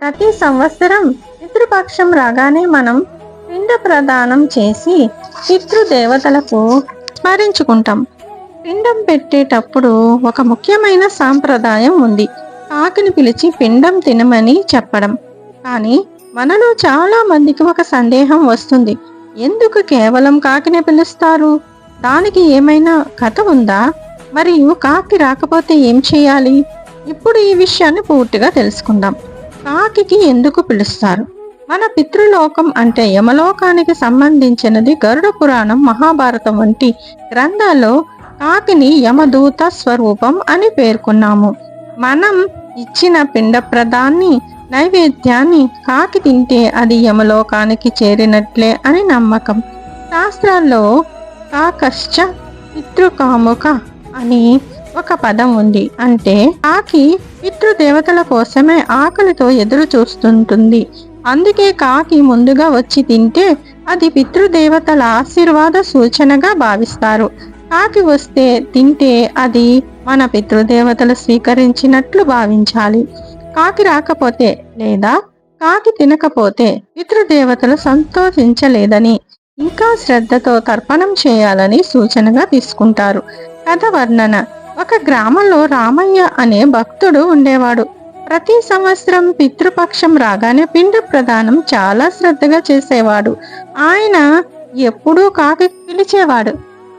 ప్రతి సంవత్సరం పితృపక్షం రాగానే మనం పిండ ప్రదానం చేసి పితృదేవతలకు స్మరించుకుంటాం. పిండం పెట్టేటప్పుడు ఒక ముఖ్యమైన సాంప్రదాయం ఉంది. కాకిని పిలిచి పిండం తినమని చెప్పడం. కానీ మనలో చాలా మందికి ఒక సందేహం వస్తుంది. ఎందుకు కేవలం కాకిని పిలుస్తారు? దానికి ఏమైనా కథ ఉందా? మరియు కాకి రాకపోతే ఏం చేయాలి? ఇప్పుడు ఈ విషయాన్ని పూర్తిగా తెలుసుకుందాం. కాకికి ఎందుకు పిలుస్తారు? మన పితృలోకం అంటే యమలోకానికి సంబంధించినది గరుడ పురాణం మహాభారతం వంటి గ్రంథాల్లో కాకిని యమదూత స్వరూపం అని పేర్కొన్నాము. మనం ఇచ్చిన పిండ ప్రదాన్ని నైవేద్యాన్ని కాకి తింటే అది యమలోకానికి చేరినట్లే అని నమ్మకం. శాస్త్రాల్లో కాకశ్చ పితృకాముక అని ఒక పదం ఉంది. అంటే కాకి పితృదేవతల కోసమే ఆకలితో ఎదురు చూస్తుంటుంది. అందుకే కాకి ముందుగా వచ్చి తింటే అది పితృదేవతల ఆశీర్వాద సూచనగా భావిస్తారు. కాకి వస్తే తింటే అది మన పితృదేవతలు స్వీకరించినట్లు భావించాలి. కాకి రాకపోతే లేదా? కాకి తినకపోతే పితృదేవతలు సంతోషించలేదని ఇంకా శ్రద్ధతో తర్పణం చేయాలని సూచనగా తీసుకుంటారు. కథ వర్ణన ఒక గ్రామంలో రామయ్య అనే భక్తుడు ఉండేవాడు. ప్రతి సంవత్సరం పితృపక్షం రాగానే పిండ ప్రదానం చాలా శ్రద్ధగా చేసేవాడు. ఆయన ఎప్పుడూ కాకి పిలిచేవాడు.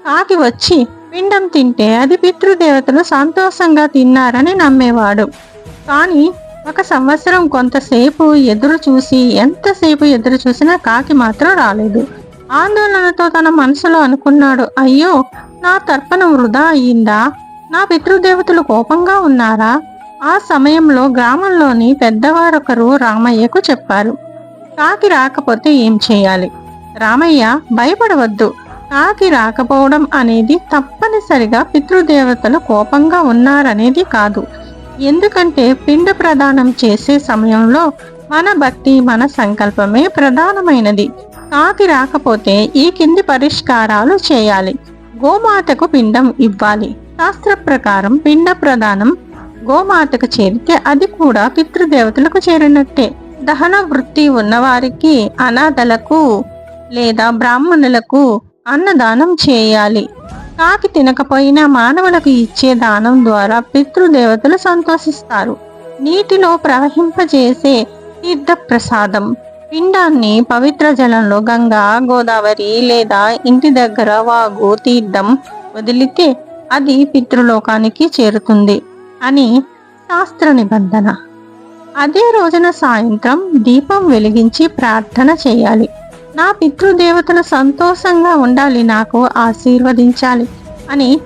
కాకి వచ్చి పిండం తింటే అది పితృదేవతలు సంతోషంగా తిన్నారని నమ్మేవాడు. కానీ ఒక సంవత్సరం కొంతసేపు ఎదురు చూసి ఎంతసేపు ఎదురు చూసినా కాకి మాత్రం రాలేదు. ఆందోళనతో తన మనసులో అనుకున్నాడు అయ్యో నా తర్పణం వృధా అయ్యిందా? నా పితృదేవతలు కోపంగా ఉన్నారా? ఆ సమయంలో గ్రామంలోని పెద్దవారొకరు రామయ్యకు చెప్పారు. కాకి రాకపోతే ఏం చేయాలి? రామయ్య భయపడవద్దు. కాకి రాకపోవడం అనేది తప్పనిసరిగా పితృదేవతలు కోపంగా ఉన్నారనేది కాదు. ఎందుకంటే పిండ ప్రదానం చేసే సమయంలో మన భక్తి మన సంకల్పమే ప్రధానమైనది. కాకి రాకపోతే ఈ కింది పరిష్కారాలు చేయాలి. గోమాతకు పిండం ఇవ్వాలి. శాస్త్ర ప్రకారం పిండ ప్రదానం గోమాతకు చేరితే అది కూడా పితృదేవతలకు చేరినట్టే. దహన వృత్తి ఉన్నవారికి అనాథలకు లేదా బ్రాహ్మణులకు అన్నదానం చేయాలి. కాకి తినకపోయినా మానవులకు ఇచ్చే దానం ద్వారా పితృదేవతలు సంతోషిస్తారు. నీటిలో ప్రవహింపజేసే తీర్థ ప్రసాదం పిండాన్ని పవిత్ర జలంలో గంగా గోదావరి లేదా ఇంటి దగ్గర వాగు తీర్థం వదిలితే అది పితృలోకానికి చేరుతుంది అని శాస్త్ర నిబంధన అదే రోజున సాయంత్రం దీపం వెలిగించి ప్రార్థన చేయాలి. నా పితృదేవతలు సంతోషంగా ఉండాలి నాకు ఆశీర్వదించాలి అని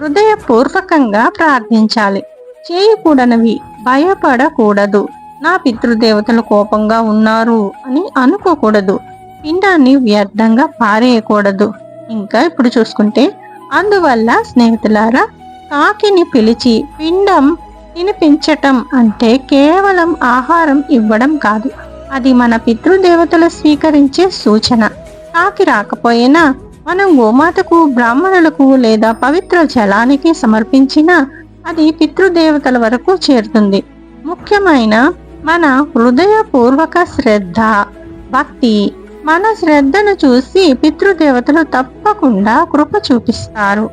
హృదయపూర్వకంగా ప్రార్థించాలి. చేయకూడనివి భయపడకూడదు. నా పితృదేవతలు కోపంగా ఉన్నారు అని అనుకోకూడదు. పిండాన్ని వ్యర్థంగా పారేయకూడదు. ఇంకా ఇప్పుడు చూసుకుంటే అందువల్ల స్నేహితులారా కాకిని పిలిచి పిండం తినిపించటం అంటే కేవలం ఆహారం ఇవ్వడం కాదు. అది మన పితృదేవతలు స్వీకరించే సూచన. కాకి రాకపోయినా మనం గోమాతకు బ్రాహ్మణులకు లేదా పవిత్ర జలానికి సమర్పించిన అది పితృదేవతల వరకు చేరుతుంది. ముఖ్యమైన మన హృదయపూర్వక శ్రద్ధ భక్తి మన శ్రద్ధను చూసి పితృదేవతలు తప్పకుండా కృప చూపిస్తారు.